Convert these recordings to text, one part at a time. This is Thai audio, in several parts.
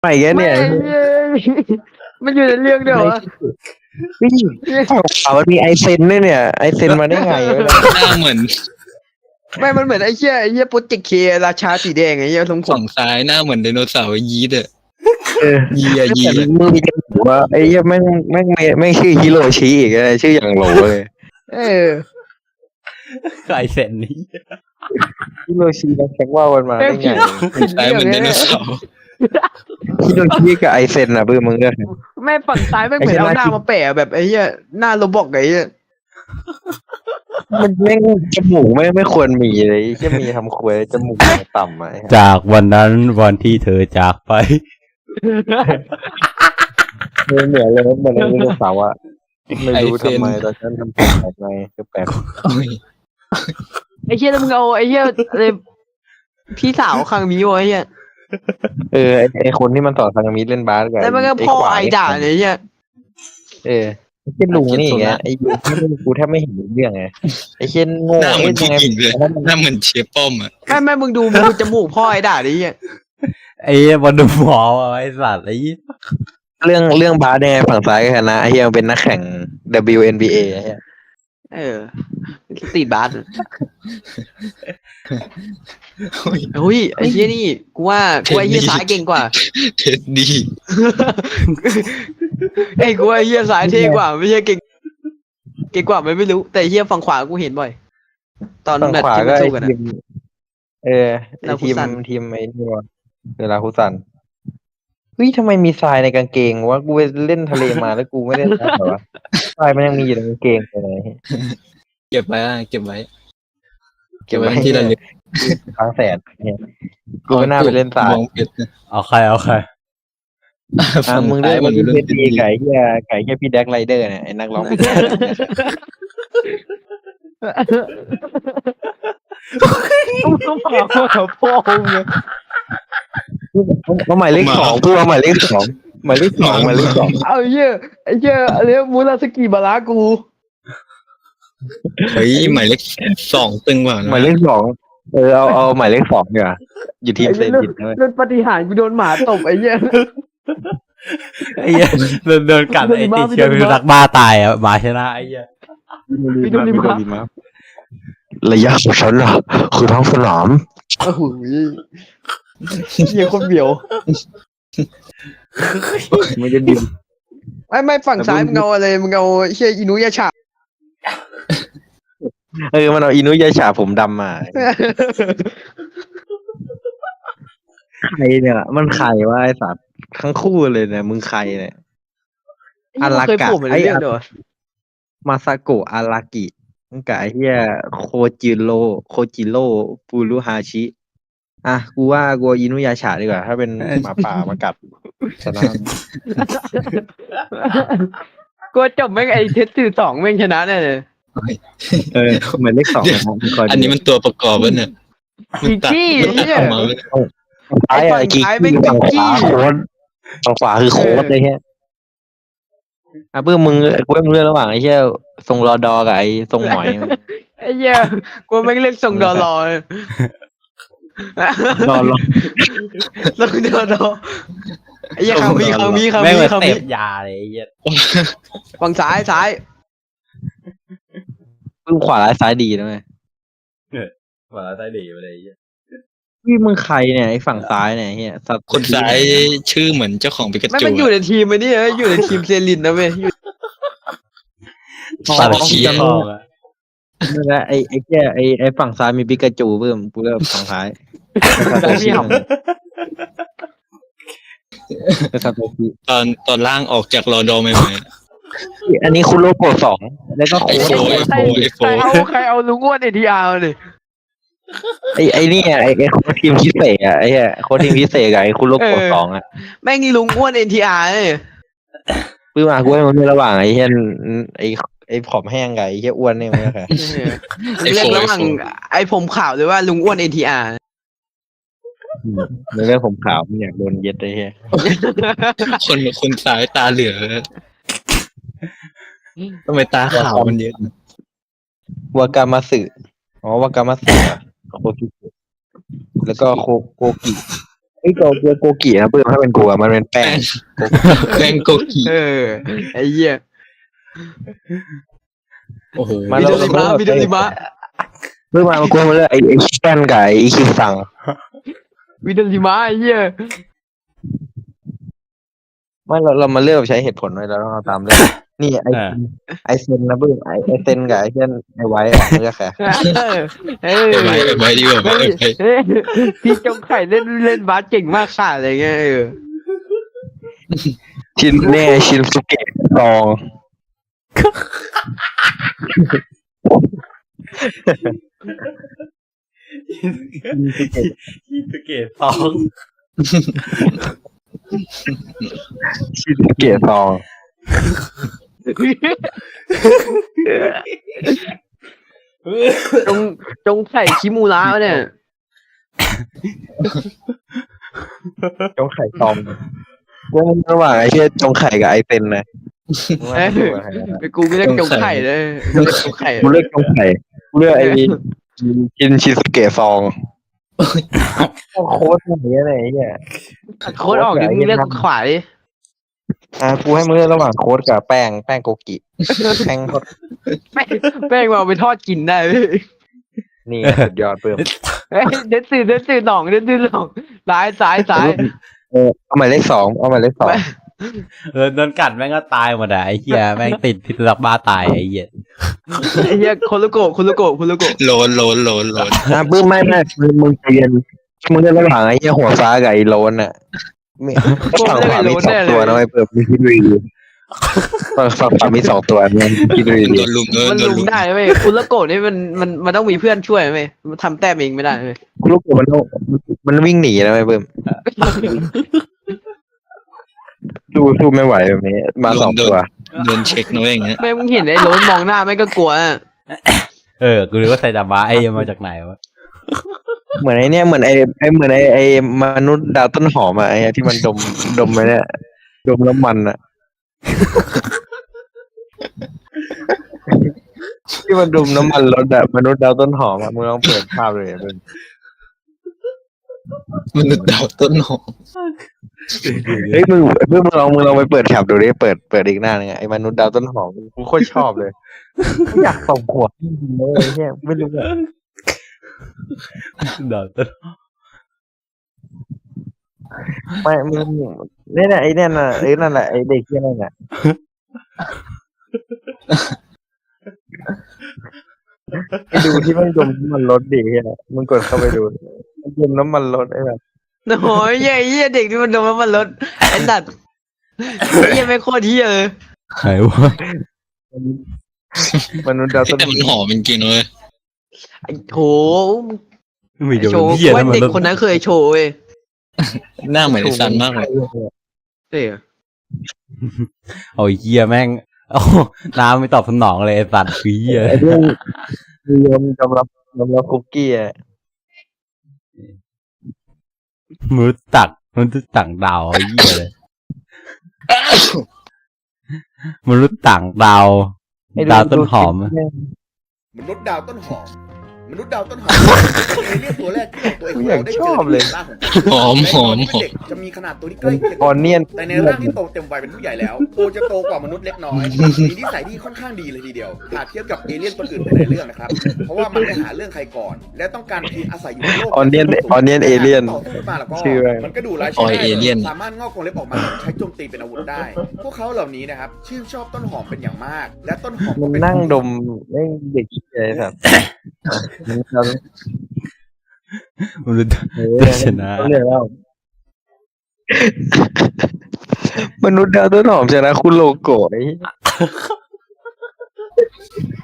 ใหม่แกไม่เนี่ยมันอยู่ในเรื่องเดียวอะเฮ้ยเอามันมีไอเซนด้วยเนี่ยไอเซนมาได้ไงวะเนี่ยหน้าเหมือนไม่มันเหมือนไอ้เหี้ยไอ้เหี้ยโปรเจกต์เคราชาสีแดงไอ้เหี้ยทรงผฝั่มงซ้ายหน้าเหมือนไดโนเสาร์ยีดอะเออยีอะยีแต่อะมึงมีจมูกว่าไอ้เหี้ยแม่งแม่งไม่ไม่ชื่อฮิโรชิอีกอะไรชื่ออย่างโหลเลยเออไอเซนนี้ฮิโรชิแล้วแข่งว่าวันมาได้ไง ฝั่งซ้ายเหมือนไดโนเสาร์ ฮิโรชิกับไอเซนอะเพื่อนมึงเลือกแม่ฝั่งซ้ายแม่งเหมือนไอ้เอาเหี้ยหน้ามาแปะแบบไอ้เหี้ยหน้าโรบอกไอ้เหี้ยมันแม่งจมูกไม่ไม่ควรมีเลยจะมีทำควยจมูกต่ำอะจากวันนั้นวันที่เธอจากไป เหมือนเหมือนเลยเหมือนไดโนเสาร์อะไม่รู้ทำไมตอนนั้นทำตัวแบบไงก็แปลกโอ้ยไอ้เหี้ยแล้วมึงเอาไอ้เหี้ยอะไรพี่สาวคังมิวไอ้เหี้ย เออไอ้ไอคนที่มันต่อทางมิดเล่นบาสกันแล้วมันก็พ่อไอ้ด่าเนี่ยไอ้เหี้ยเออไอ้เช่นลุงนี่อย่างเงี้ยไอ้ลุงที่กูแทบไม่เห็นเรื่องไงไอ้เช่นโง่หน้าเหมือนไอ้ผู้ยังไงหญิงเลยหน้าเหมือนเชียร์ป้อมอะแม่แม่มึงดูมึงดูจมูกพ่อไอ้ด่าดิไอ้เหี้ยไอ้วันดูหมอไอ้สัตว์ไอ้เรื่องเรื่องบาสเนี่ยฝั่งซ้ายก็ชนะไอ้เฮียมันเป็นนักแข่ง WNBA ไอ้เหี้ย เออสตรีทบาสโอ้ยเฮ้ยไอ้เหี้ยนี่กูว่ากูว่าไอ้เหี้ยซ้ายเก่งกว่าเท็ดดี้ไอ้กูว่าไอ้เหี้ยซ้ายเท่กว่า ไม่ใช่เก่ง เก่งกว่าไหมไม่รู้ แต่ไอ้เหี้ยฝั่งขวากูเห็นบ่อย ตอนฝั่งแบบขวาที่ก็มันไอ้สู้กันอะทีมเออไอ้ลาคุทีมซันทีมไอ้นี่วะเวลาคุซันเฮ้ยทำไมมีทรายในกางเกงวะกูไปเล่นทะเลมาแล้วกูไม่ได้ทรายเหรอวะทรายมันยังมีอยู่ในกางเกงเลยเก็บไว้อะเก็บไว้ เก็บไว้ที่ระลึกทั้งแสนเนี่ยกูไม่น่าไปเล่นทรายมองผิดนะเอาใครเอาใครอะฝั่งมึงซ้าเล่ยนเหมือนมึงรุ่นเล่นเท็ดดีดี้ไก่เฮียไก่เฮียพี่แดกไรเดอร์เนี่ยไอ้นักร้องต้องฝากกับพ่อมึงเลย เขาหมายเลขสองพูดว่าหมายเลขสองหมายเลขสองหมายเลขสองเอาไอ้เหี้ยไอ้เหี้ยอะไรวะมูราสกิบารากูเฮ้ยหมายเลขสองตึงกว่านะหมายเลขสองเออเอาเอาหมายเลขสองดีกว่าอยู่ทีมไอ้เซเหี้ยนติดนะเว้ยเรื่องปฏิหารย์กูโดนหมาตบไอ้เหี้ยไอ้เหี้ยโดนโดนกัดไอ้ติดเชื้อพิษรักบ้าตายอะหมาชนะไอ้เหี้ยพี่โดนลิมาระยะของฉันล่ะคือท้องสนามโอ้โห เหี้ยคนเบียวไม่ได้ดินไม่ไม่ฝั่งซ้ายมึงเอาอะไรมึงเอาเชี่ยอินุยาชาเออมันเอาอินุยาชาผมดำมาใครเนี่ย มันใครวะไอสัตว์ทั้งคู่เลยเนี่ยมึงใครเนี่ยไอ้เหี้ยมันเคยโผล่มาในเรื่องเดียวมาซาโกะอารากิกับไอ้เฮียโคจิโรโคจิโร่ปูรุฮาชิ อะกูว่ากูเอาอินุยาชาดีกว่า ถ้าเป็นหมาป่ามากัดชนะกูว่าจบแม่งไอ้เทสสื่อสองแม่งชนะแน่เลยเออเหมือนเลขสองนะครับคอยดูอันนี้มันตัวประกอบวะเนี่ยอีกี้มันตัดเนี่ยออกมาเว้ยซ้ายอะไอ้ไอ้กิ๊กฝั่งซ้ายเป็นฝั่งขกิ๊วากโค้ดฝั่งขวาคือโค้ดเลยเฮียอะเพื่อมึงกูให้มึงเลือกระหว่างไอ้เฮียทรงรอดอกับไอ้ทรงหมอยไอ้เหี้ยกูแม่งเล่นส่งดอลอ เลยรอรอส่งดอลอไอ้เหี้ยคามีคามีคาแม่งมีเหมือนคาเสมีพยาเลยไอ้เหี้ยฝั่งซ้ายซ้ายมึงขวาร้ายซ้ายดีนะเว้ยหมาใต้ดีไปเลยไอ้เหี้ยพี่มึงใครเนี่ยไอ้ฝั่งซ้ายเนี่ยเฮียสัตว์คนซ้ายชื่อเหมือนเจ้าของปิกาไม่จูมันอยู่ในทีมไอ้นี่เอ้ยอยู่ในทีมเซรินนะเว้ยอยู่ซาบะชิพ่ออะ นั่นแหละไอ้ไอ้แค่ไอ้ไอ้ฝั่งซ้ายมีปิกาจูเพิ่มกูเลือกฝั่งซ้ายแต่พี่หเป็นซาโตชิตอนตอนล่างออกจากรอดอใหม่อันนี้คุณโลโกสองแล้วก็ๆไอโค้ดโฟไอโฟไอโฟใครเอาใครเอาลุงอ้วนเอทีอาร์เลยไอ้ไอ้นี่ไอ้ไอ้โค้ดทีมพิเศษอะไอ้เหี้ยโค้ดทีมพิเศษกับไอ้คุณโลโกสองอะแม่งนี่ลุงอ้วนเอทีอาร์เลยเพิ่งมากูให้มึงเลือกระหว่างไอ้เหี้ยไอ้ ไอ้ผอมแห้งกับไอ้เหี้ยอ้วนเนี่ยมึงเลือกใครเรียกระหว่างไอ้ผมขาวหรือว่าลุงอ้วนเอทีอาร์มึงเลือกผมขาวมึงอยากโดนเย็ดไอ้เหี้ยคนคนซ้ายตาเหลือทำไมตาขาวมันเยอะวากามาสึอ๋อวากามาสึอะโคกิสึแล้วก็โคโกกิไอ้โกเกียโกกินะเพื่อนถ้าเป็นกูอะมันเป็นแป้งแป้งโกกิเออไอ้เหี้ย โอ้โหมาวิแล้ดลิมะวิดลิมะเพื่อนมากูมาเลือกไอ้ไอ้แป้นกับไอ้คิวซังวิดลิมะไอ้เหี้ยไม่เราเรามาเลือกใช้เหตุผลไว้แล้วต้องเอาตามเรื่องนี่ไอเออไอเซนนะเพื่อนไอไอเซนกับไอเซนไอไว้อะเลือกใครเออไปไปไปดีกว่าไปเฮ้ยไปเฮ้ยพี่จงไข่เล่นเล่นบาสเก่งมากค่ะอะไรเงี้ยเออชินเน่ชินสุเกะตอง ฮิสเกตสองชินสุเกะตองจงจงใส่คิมูระวะเนี่ยจงไข่ตองกูมันระหว่างไอเชี่ยจงไข่กับไอเซนนะ เอ้ยไปกูไม่เรียกจงไข่เลยเรียกจงไข่กูเลือกจงไข่กูเลือกไอชินชินสุเกะซองโค้ดอะไรเนี่ยไอ้เนี่ยโค้ดออกดิมึงเรียกขวาดิอะกูให้มึงเลือกระหว่างโค้ดกับแป้งแป้งโกกิแป้งโคตรแป้งแป้งมาเอาไปทอดกินได้เว้ยนี่สุดยอดเพิ่มเฮ้ยเด็ดสื่อเด็ดสื่อหนองเด็ดสื่อหนองซ้ายซ้ายซ้ายเออเอาหมายเลขสองเอาหมายเลขสอง เออโดนกัดแม่งก็ตายหมดอะไอ้เหี้ยแม่งติดพิษสุนัขบ้าตายไอ้เหี้ยไอ้เหี้ยโคโลโกะโคโลโกะโคโลโกะโลนโลนโลนโลนอะปื้มไม่ไม่มึงมึงใจเย็นมึงเลือกระหว่างไอ้เหี้ยหัวฟ้ากับไอ้โลนอะมีฝั่งขวามีสองตัวนะไอ้เปิดมีคิดดูดีฝั่งฝั่งขวามีสองตัวเนี่ยคิดดูโดดีนลุมเออมันโดนลุลุมมได้เว้ยโคโลโกะนี่มันมันมันต้องมีเพื่อนช่วยเว้ยมันทำแต้มเองไม่ได้เว้ยลูกมันต้องมันวิ่งหนีนะไอ้เปิม สู้สู้ไม่ไหวแบบนี้ มาสองตัวโดนเช็คนะเว้ยอย่างเงี้ยแม่งมึงเห็นไอ้โรนมองหน้าแม่งก็กลัวอะเออ กูรู้ว่าไซดามะไอ้เหี้ยมาจากไหนวะ เหมือนไอ้เนี่ยเหมือนไอ้ไอ้เหมือนไอ้ไอ้มนุษย์ดาวต้นหอมอะไอ้ที่มันดมดมไปเนี่ยดมน้ำมันอะที่มันดมน้ำมันรถอะมนุษย์ดาวต้นหอมอะมึงลองเปิดภาพเลยอะเพิ่มมนุษย์ดาวต้นหอม เฮ้ยมึงเพิ่มมึงลองมึงลองไปเปิดแถบดูดิเปิดเปิดอีกหน้านึงอะไอ้มนุษย์ดาวต้นหอมกูโคตรชอบเลยกูอยากส่งขวดจริงๆเลยไอ้เนี่ยไม่รู้อะเดี๋ยวต้นไม่มึงเนี่ยน่ะไอ้เนี่ยน่ะไอ้นั่นแหละไอ้เด็กที่นั่นน่ะไปดูที่มันดมน้ำมันรถดิเฮียมึงกดเข้าไปดูมันดมน้ำมันรถไอ้แบบ โอ้ยเหี้ยไอ้เหี้ยเด็กที่มันโดนน้ำมันรถไอ้สัตว์ไอ้เหี้ยไม่งโคตรเหี้ยเลยใครวะมนุษย์ดาวต้นแต่มันหอมจริงๆเลยไอ้โถมีเดี๋ยวโชว์เหี้ยว่านั่นมันเด็กคนนั้นเคยโชว์เว้ยหน้าเหมือนไอ้ซันมากเลยเอ้ยเอาเหี้ยแม่งโอ้น้ำไม่ตอบสนองเลยไอ้สัตว์คือเหี้ย ไอ้เรื่องมียอมยอมรับยอมรับคุกกี้อะ มนุษย์ตักมนุษย์ต่างดาวไอ้เหี้ยเลยมนุษย์ต่างดาวไอ้ดาวต้นหอม มนุษย์ดาวต้นหอม มนุษย์ดาวต้นหอมเป็นเอเลี่ยนตัวแรกที่เราตัวเองของเราได้เจอในร่างของหอมหอมหอมเด็กจะมีขนาดตัวที่ใกล้เคียงออนเนียนแต่ในร่างที่โตเต็มวัยเป็นผู้ใหญ่แล้วตัวจะโตกว่ามนุษย์เล็กน้อยมีนิสัยที่ค่อนข้างดีเลยทีเดียวหากเทียบกับเอเลี่ยนตัวอื่นในเรื่องนะครับ เพราะว่ามันไม่หาเรื่องใครก่อน และต้องการเพียงอาศัยอยู่ในโลกออนเนียนออนเนียนเอเลียนต่อสู้มาแล้วก็ชื่ออะไรมันก็ดูร้ายออยใช้ได้เอเลี่ยนสามารถงอกกรงเล็บออกมาใช้โจมตีเป็นอาวุธได้ พวกเขาเหล่านี้นะครับชื่นชอบต้นหอมเป็นอย่างมาก และต้นหอมมัก็นเป็นนั่งดมไอ้เด็กขี้อะไรสัตว์มนุษย์เออชนะเขาเรียกแล้วมนุษย์ดาวต้นหอมชนะคุณโลโก้ไอ้เหี้ย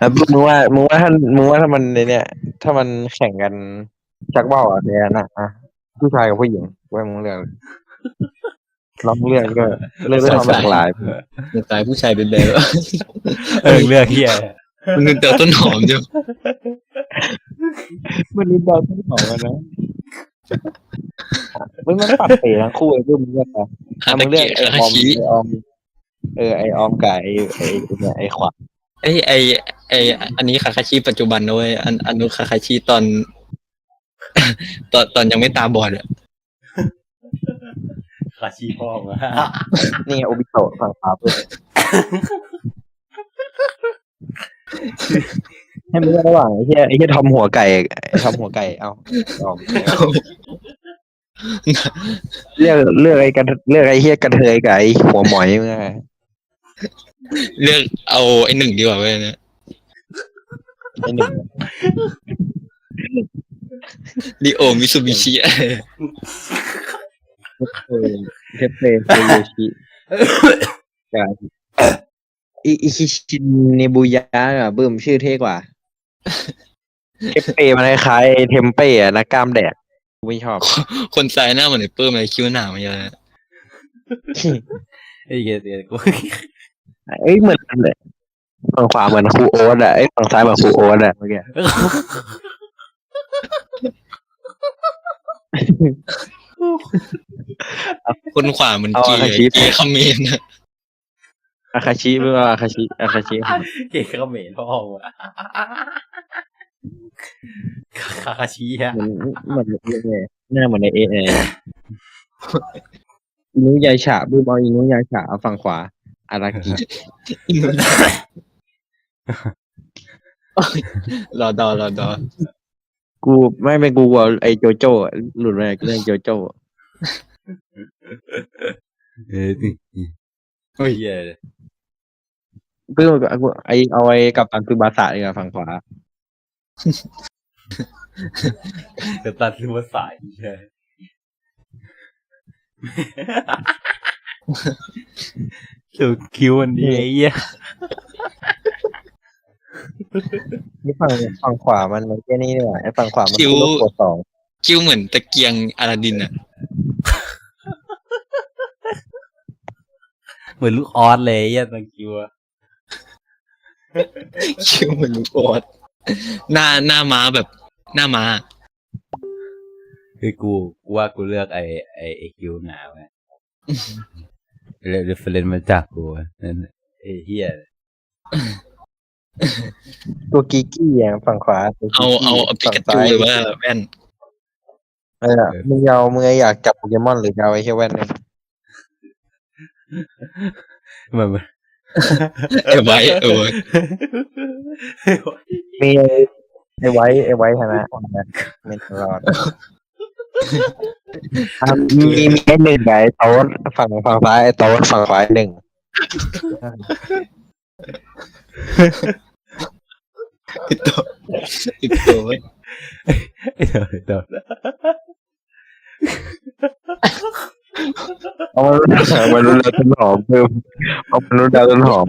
อะมึงว่ามึงว่าถ้ามึงว่าถ้ามันในเนี่ย ถ้ามันแข่งกันชักเบ้าอะเนี่ยนะอะผู้ชายกับผู้หญิงว่ามึงเลือกลองเลือกก็เลือกด้วยความหลากหลายสไตล์ผู้ชายเป็นแบบเออเลือกเหี้ย มนุษย์ดาวต้นหอมจ้ะมนุษย์ดาวต้นหอมกันนะไม่มันปรับเปลี่ยนทั้งคู่ไอ้เรื่องมึงเลือกอะฮาถ้ามึตางเลือกเกะไอ้คาออมชิไอ้ออมเออไอ้ออมกับไอ้ไอ้ไอ้เนี่ยไอ้ขวานไอยไอไออันนี้คาคาชิปัจจุบันนะเว้ยอันอันนู้นคาคาชิตอน ตอนตอนยังไม่ตาบอดอะคาชิพ่อมานี่ไงโอบิโตะฝั่งขวาเพื่อน ให้มันเลือกระหว่างไอ้เหี้ยไอ้เหี้ยทอมหัวไก่ไอ้ทอมหัวไก่เอาเอาเลือกเลือกไอ้กันเลือกไอ้เหี้ยกระเทยกับไอ้หัวหมอยมึงอะเลือกเอาไอ้หนึ่งดีกว่าเว้ยเนะไอ้หนึ่งดิโอมิซูบิชิเออเทปเปเซโยชิกับ อิอิคิชินเนบุยะอะเบิ่มชื่อเท่กว่า เทปเปมันคล้ายๆเทมเป้อะนะกล้ามแดกกูไม่ชอบ คนซ้ายหน้าเหมือนไอ้เปิ้มเลยคิ้วหนามันเยอะไอ้เหี้ยเดี๋ยวกูเอ้ยเหมือนกันเลยฝั่งขวาเหมือนครูโอ๊ตอะไอ้ยฝั่งซ้ายเหมือนครูโอ๊ตอะเมื่อกี้คนขวาเหมือนเกย์เกย์เขมรนะ อาคาชิเมื่ออาคาชิอาคาชิเก๋เขมรพ่อมาคาคาชิฮะเหมือนเหมือนเลยหน้าเหมือนในเอเออินุยายฉะบูมเอาอินุยายฉะเอาฝั่งขวาอารากิรอดอรอดอกูไม่เป็นกูเอาไอโจโจ้อะหลุดมาจากเรื่องโจโจ้เออโอ้ยเหี้ย เลยเพิ่งเอาไอเอาไอกับตันคือบาสะดีกว่าฝั่งขวาจะตัดรูปสายใช่คิวคิวอันนี้ไอ้เหี้ยนี่ฝั่งฝั่งขวามันแค่นี้เนี่ยไอฝั่งขวามันคือลูกโกดสองคิ้วเหมือนตะเกียงอลาดินอะเหมือนลูกออสเลยไอ้เหี้ยตังคิวอะ คิ้วเหมือนลูกออดหน้าหน้าม้าแบบหน้าม้า คือกูกูว่ากูเลือกไอ้ไอ้ไอ้คิวหนาวไงเรียกเรฟเฟรนมาจากกูอะนั่นไอ้เหี้ยตัวกีกี้อะฝั่งขวาตัวเอากิกกี้เอาเอาปิฝั่งกาจูซ้ายหรือว่าแว่นเออมึงเอามึงอยากจับโปเกมอนหรือจะเอาไอ้เฮียแว่นเนี่ย เหมือน เออไว้เออไว้มีไอ้ไอ้ไว้ไอ้ไว้ชนะไม่ตลอดอะมีมีไอ้หนึ่งกับไอ้โต๊ดฝั่งฝั่งซ้ายไอ้โต๊ดฝั่งขวาไอ้หนึ่งติดตัวติดตัวไว้เดี๋ยวเดี๋ยว เอามนุษย์มนุษย์ดาวต้นหอมเพิ่มเอามนุษย์ดาวต้นหอม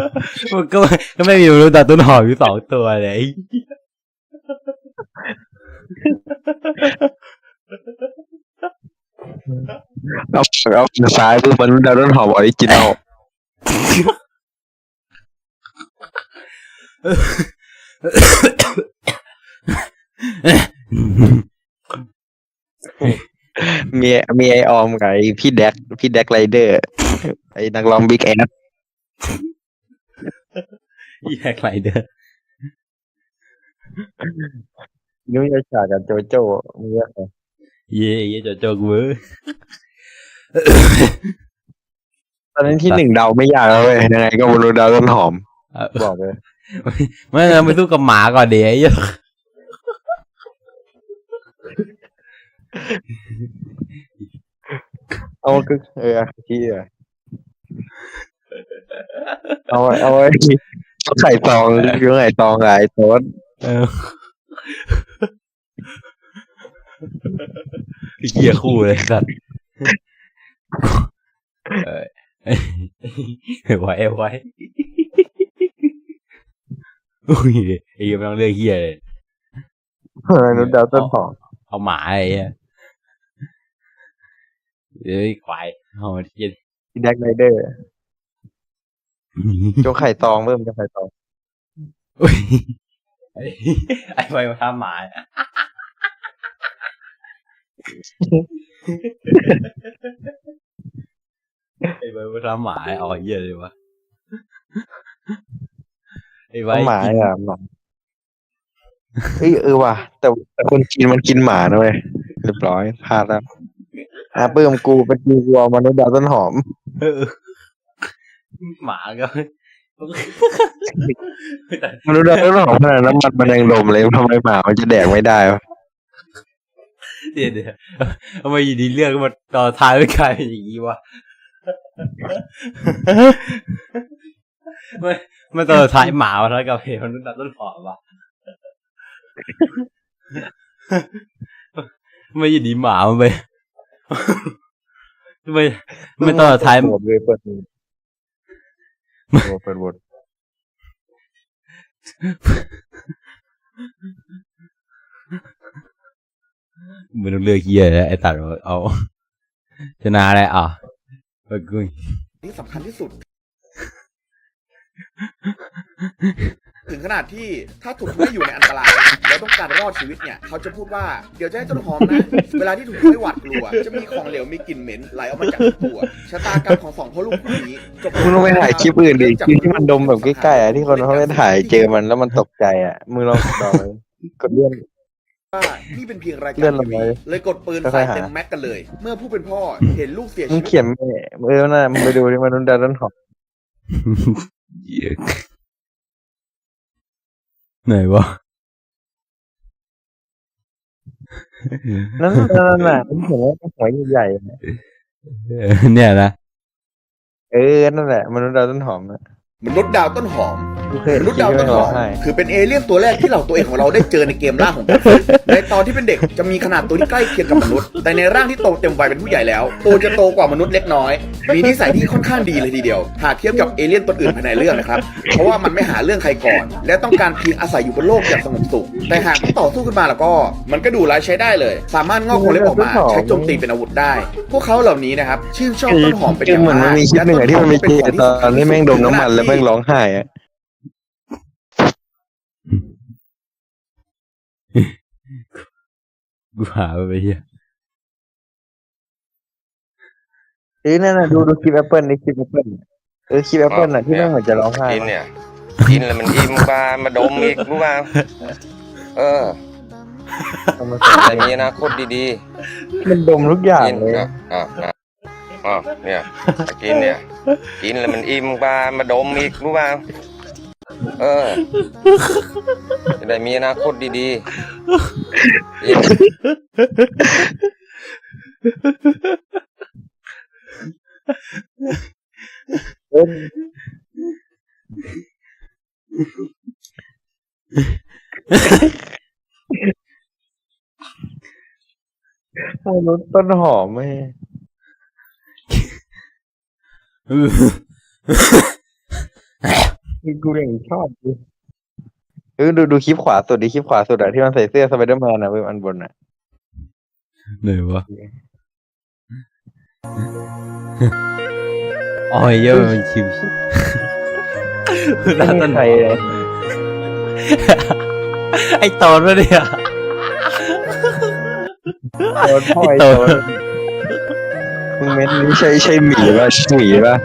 มันก็ก็ไม่มีรู้แต่ต้นหอมอยู่สองตัวเลยไอ้เอาฝั่งเอาฝั่งซ้ายเพิ่มมนุษย์ดาวต้นหอมออริจินอล มีมีไอออมกับไอพี่แดกพี่แดกไรเดอร์ ไอนักร้องบิ๊กแอดแยกไรเด้อนุ่ยฉากับโจโจ้มึงเลือกใครเย่เย่จะโจกเว้ยตอนนั้นที่หนึ่งเดาไม่ยากแล้วเว้ยยังไงก็มนุษย์ดาวต้นหอมเอาบอกเลยไม่เราไปสู้กับหมาก่อนเดี๋ยวไอ้ เอาก็เออที่เออเอาไว้เอาไว้เอาไข่ตองคือไข่ตองไอ้โต๊ดเออเหี้ยคู่เลยสัตว์ไว้ไว้อุ้ยไอ้เหี้ยไม่ต้องเลือกเหี้ยเลยมนุษย์ดาวต้นหอมเอาหมาไอ้ เหี้ยเอ้ยควายเอาเหี้ยพี่แดกไรเดอร์โจไข่ตองเพิ่มโจไข่ตองอุ้ยไอ้ไอ้ไปมาทำหมาอะไอ้ไปมาทำหมาเอาไอ้เหี้ยเลยวะไอ้ไว้เอาหมาอะหมาเอ้ยเออว่ะแต่แต่คนจีนมันกินหมานะเว้ยเรียบร้อยพลาดแล้ว อะปื้มกูเป็นกูกลัวมนุษย์ดาวต้นหอม เออ หมาก็มนุษย์ดาวต้นหอมขนาดน้ำมันมันยังลมเลยทำไมหมามันจะแดกไม่ได้วะเดี๋ยวเดี๋ยวทำไมอยู่ดีเรื่องมาต่อท้ายไม่กลายเป็นอย่างนี้วะไม่ไม่ต่อท้ายหมาแล้วกับเพลงมนุษย์ดาวต้นหอมวะไม่อยู่ดีหมามันไป ไม่ไม่ต่อท้ายเปิดเลยเปิดเปิดบทไม่ต้องเลือกเฮียแล้วไอ้ตัดเอา ชนะอะไรอะไปกุ้ยที่สำคัญที่สุด ถึงขนาดที่ถ้าถูกทำให้อยู่ในอันตราย แล้วต้องการรอดชีวิตเนี่ย เขาจะพูดว่าเดี๋ยวจะให้ต้นหอมนะ เวลาที่ถูกทำให้หวาดกลัว จะมีของเหลวมีกลิ่นเหม็นไหลออกมาจากตัวชะตากรรมของสองพ่อลูกคู่นี้จบมึงต้องไปถ่ายคลิปอื่นดิคลิปที่มันดมแบบใกล้ๆอะที่คนเขาไปถ่ายเจอมันแล้วมันตกใจอะมึงลองกดเอาเลยกดเลื่อนว่านี่เป็นเพียงรายเลื่กาอนรลทีงวีไปเลยกดปืนค่ใส่อยๆหาเต็มแม็กกันเลย เมื่อผู้เป็นพ่อเห็นลูกเสียมึชีงวิตเขียนไม่เออน่ะมึงไปดูที่มนุษย์ดาวต้นหอมเหี้ย ไหนวะนั่นนั่นน่ะมึงเห็นไหมหัวใหญ่ๆอะเออเนี่ยนะ เออ นั่นแหละมนุษย์ดาวต้นหอมนะ มนุษย์ดาวต้นหอมกูเคยมเห็นนุษย์คลิปดาวที่ต้มันนหร้อองมไห้คือเป็นเอเลี่ยนตัวแรกที่เหล่าตัวเอกของเราได้เจอในเกมล่าของกันในตอนที่เป็นเด็กจะมีขนาดตัวที่ใกล้เคียงกับมนุษย์ แต่ในร่างที่โตเต็มวัยเป็นผู้ใหญ่แล้ว ตัวจะโตกว่ามนุษย์เล็กน้อย มีนิสัยที่ค่อนข้างดีเลยทีเดียว หากเทียบกับเอเลี่ยนตัวอื่นภายในเรื่องนะครับ เพราะว่ามันไม่หาเรื่องใครก่อน และต้องการเพียงอาศัยอยู่บนโลกอย่างสงบสุข แต่หากต้องต่อสู้ขึ้นมาแล้วก็ มันก็ดูร้ายใช้ได้เลย สามารถงอกคนเล็บออกมาใช้โจมตีเป็นอาวุธได้ พวกเขาเหล่านี้นะครับชื่นชอบต้นหอมเป็นอย่างเหมือนมามันกมีคลิปหนึ่งอะที่มันมีเจอตอนที่แม่งดมน้ำมันแล้วแม่งร้องไห้อะกูหาไปเฮียเอ้ยนั่นน่ะดูดูคลิปแอปเปิลนี่คลิปแอปเปิลเออคลิปแอปเปิลน่ะที่แม่งเหมือนจะร้องไห้กินเนี่ยกินแล้วมันอิ่มกว่ามาดมอีกรู้ป่าเออเอามาแต่มีอนาคตดีมันดมทุกอย่างๆกินเลยนะ อะนะอะเนี่ยกินเนี่ย กินแล้วมันอิ่มกว่ามาดมอีกรู้ป่าเออจะได้มีอนาคตดีๆเออต้นหอมไม่ เออคือกูยังชอบดิเออดูดูคลิปขวาสุดดิคลิปขวาสุดอะที่มันใส่เสื้อสไปเดอร์แมนอะเว้ยอันบนอะไหนวะอ๋อเยอะมันชิวไม่มีใครเลยไอ้ตอนวะเนี่ยโดนพ่อยโดโดนน มึงเม็ดนี้ใช่ใช่หมีป่ะหมีป่ะ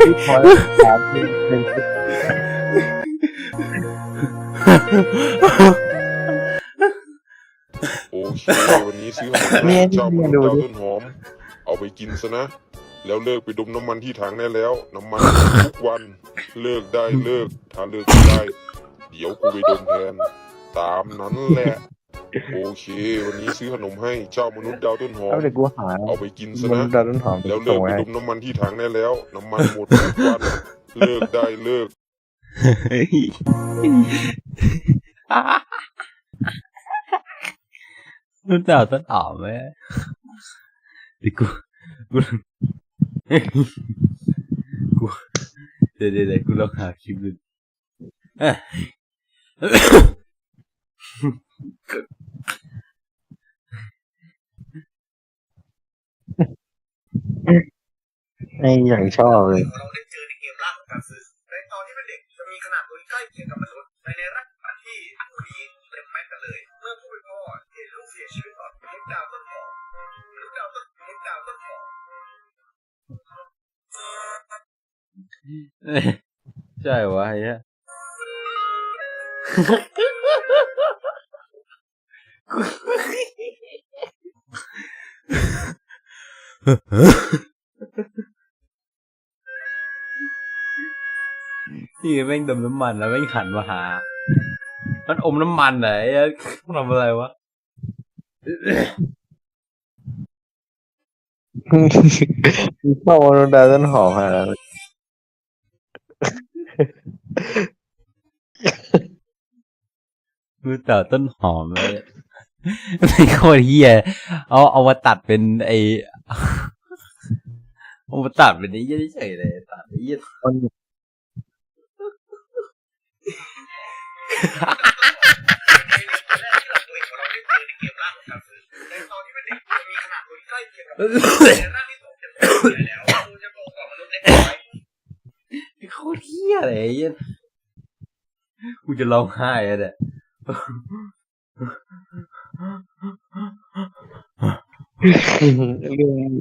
ที่พอแล้วสามหนึ่งโอเควันนี้ซื้อขนมเนี่ยเจ้ามันดูเจ้าต้นหอม ไปกินซะนะ แล้วเลิกไปดมน้ำมันที่ถังได้แล้ว น้ำมันทุกวันเลิกได้เลิก ถ้าเลิกไม่ได้ เดี๋ยวกูไปดมแทน ตามนั้นแหละ โอเค วันนี้ซื้อขนมให้เจ้ามนุษย์ดาวต้นหอเอามเดี๋ยวกูหาเอาไปกินซะมันนะดาวต้นหอมแล้วเลิส่กงไปไว้ให้ดมน้ำมันที่ถังได้แล้ว น้ำมันหมดทุกวันเลิกได้เลิกรู้จักต้นหอมไหมเดิกูกู กูเดี๋ยวเดี๋ยวเดี๋ยวกูลองหาคลิปดูเอ้ยไอ้อย่างชอบเลย เราได้เจอในเกมล่าของการซื้อในตอนที่เป็นเด็กจะมีขนาดตัวที่ใกล้เคียงกับมนุษย์ในในร่างกายที่ผู้นี้เใช่วะไอ้เหี้ยนี่แม่งดมน้ำมันแล้วแม่งหันมาหา มันอมน้ำมันไหนทำอะไรวะเข้ามาโดนดาต้นหอมขนาดนั้น มือเต่าต้นหอมเลยไม่โคตรเฮียเอาเอามาตัดเป็นไอเอามาตัดเป็นไอ้เหี้ยเฉยเลยตัดไอ้เหี้ย โคตรเฮี้ยเลยไอ้เหี้ยกูจะร้องไห้อะเนี่ยเรื่อง